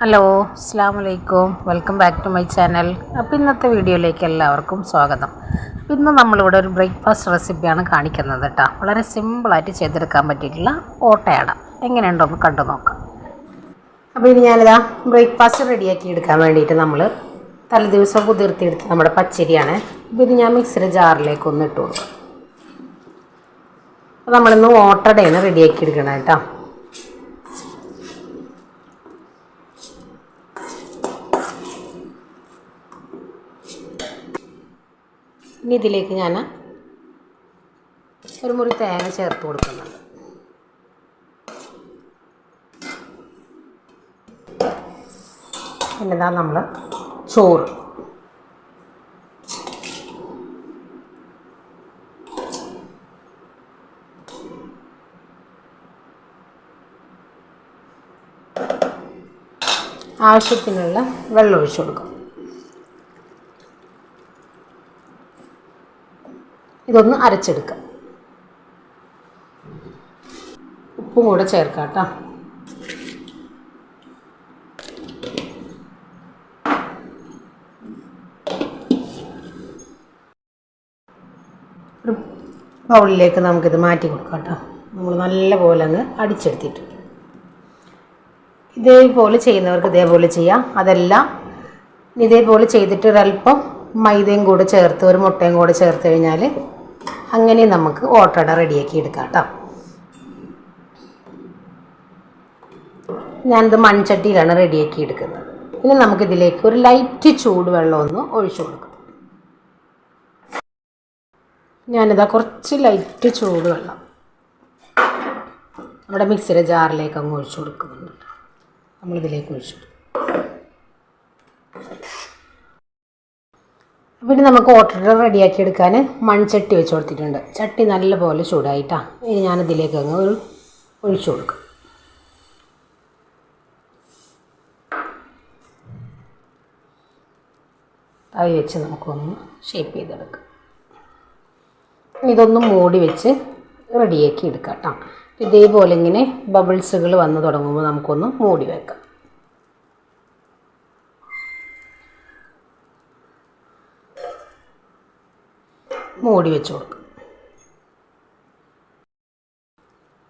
Hello അസ്സാം വലൈക്കും welcome back to my channel അപ്പോൾ ഇന്നത്തെ വീഡിയോയിലേക്ക് എല്ലാവർക്കും സ്വാഗതം. അപ്പോൾ ഇന്ന് നമ്മളിവിടെ ഒരു ബ്രേക്ക്ഫാസ്റ്റ് റെസിപ്പിയാണ് കാണിക്കുന്നത് കേട്ടോ വളരെ സിമ്പിളായിട്ട് ചെയ്തെടുക്കാൻ പറ്റിയിട്ടുള്ള ഓട്ടയട. എങ്ങനെയുണ്ടോ എന്ന് കണ്ടു നോക്കാം. അപ്പോൾ ഇനി ഞാനിതാ ബ്രേക്ക്ഫാസ്റ്റ് റെഡിയാക്കി എടുക്കാൻ വേണ്ടിയിട്ട് നമ്മൾ തലേദിവസം കുതിർത്തിയെടുത്ത് നമ്മുടെ പച്ചരിയാണ്. അപ്പോൾ ഇത് ഞാൻ മിക്സിയുടെ ജാറിലേക്ക് ഒന്ന് ഇട്ട് അപ്പോൾ നമ്മളിന്ന് ഓട്ടടയാണ് റെഡിയാക്കി എടുക്കണം കേട്ടോ ഇനി ഇതിലേക്ക് ഞാൻ ഒരു മുറി തേങ്ങ ചേർത്ത് കൊടുക്കുന്നുണ്ട്. പിന്നെന്താ നമ്മൾ ചോറ്. ആവശ്യത്തിനുള്ള വെള്ളം കൊടുക്കും. ഇതൊന്ന് അരച്ചെടുക്കാം. ഉപ്പും കൂടെ ചേർക്കാം കേട്ടോ ബൗളിലേക്ക് നമുക്കിത് മാറ്റി കൊടുക്കാം കേട്ടോ നമ്മൾ നല്ലപോലെ അങ്ങ് അടിച്ചെടുത്തിട്ട്. ഇതേപോലെ ചെയ്യുന്നവർക്ക് ഇതേപോലെ ചെയ്യാം. അതെല്ലാം ഇതേപോലെ ചെയ്തിട്ട് ഒരല്പം മൈദയും കൂടെ ചേർത്ത് ഒരു മുട്ടയും കൂടെ ചേർത്ത് കഴിഞ്ഞാൽ അങ്ങനെ നമുക്ക് ഓട്ടട റെഡിയാക്കി എടുക്കാം കേട്ടോ. ഞാനിത് മൺചട്ടിയിലാണ് റെഡിയാക്കി എടുക്കുന്നത്. ഇനി നമുക്കിതിലേക്ക് ഒരു ലൈറ്റ് ചൂട് വെള്ളം ഒന്ന് ഒഴിച്ചു കൊടുക്കാം. ഞാനിതാ കുറച്ച് ലൈറ്റ് ചൂട് വെള്ളം നമ്മുടെ മിക്സിയുടെ ജാറിലേക്ക് അങ്ങ് ഒഴിച്ചു കൊടുക്കുന്നുണ്ട്. നമ്മളിതിലേക്ക് ഒഴിച്ചു കൊടുക്കും. പിന്നെ നമുക്ക് ഓട്ടർ റെഡിയാക്കി എടുക്കാൻ മൺചട്ടി വെച്ച് കൊടുത്തിട്ടുണ്ട്. ചട്ടി നല്ലപോലെ ചൂടായിട്ടാണ് ഇനി ഞാനിതിലേക്ക് അങ്ങ് ഒരു ഒഴിച്ചു കൊടുക്കും. തവി വെച്ച് നമുക്കൊന്ന് ഷേപ്പ് ചെയ്തെടുക്കാം. ഇതൊന്ന് മൂടി വെച്ച് റെഡിയാക്കി എടുക്കാം കേട്ടോ. ഇതേപോലെ ഇങ്ങനെ ബബിൾസുകൾ വന്ന് തുടങ്ങുമ്പോൾ നമുക്കൊന്ന് മൂടി വെക്കാം. മൂടി വെച്ച് കൊടുക്കും.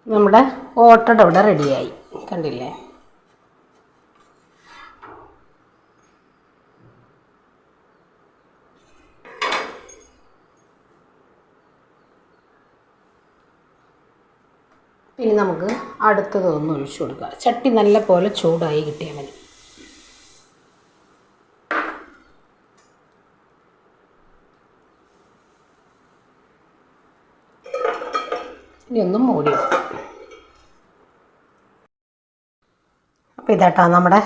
നമ്മുടെ ഓട്ടട ഇവിടെ റെഡിയായി. കണ്ടില്ലേ? പിന്നെ നമുക്ക് അടുത്തതൊന്ന് ഒഴിച്ചു കൊടുക്കുക ചട്ടി നല്ല പോലെ ചൂടായി കിട്ടിയാൽ മതി. ഇനി ഒന്നും മൂടി അപ്പോൾ ഇതാട്ടാ നമ്മുടെ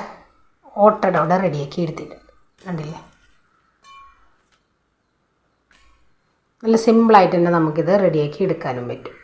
ഓട്ടട അവിടെ റെഡിയാക്കി എടുത്തിട്ടുണ്ട് കണ്ടില്ലേ? നല്ല സിമ്പിളായിട്ട് തന്നെ നമുക്കിത് റെഡിയാക്കി എടുക്കാനും പറ്റും.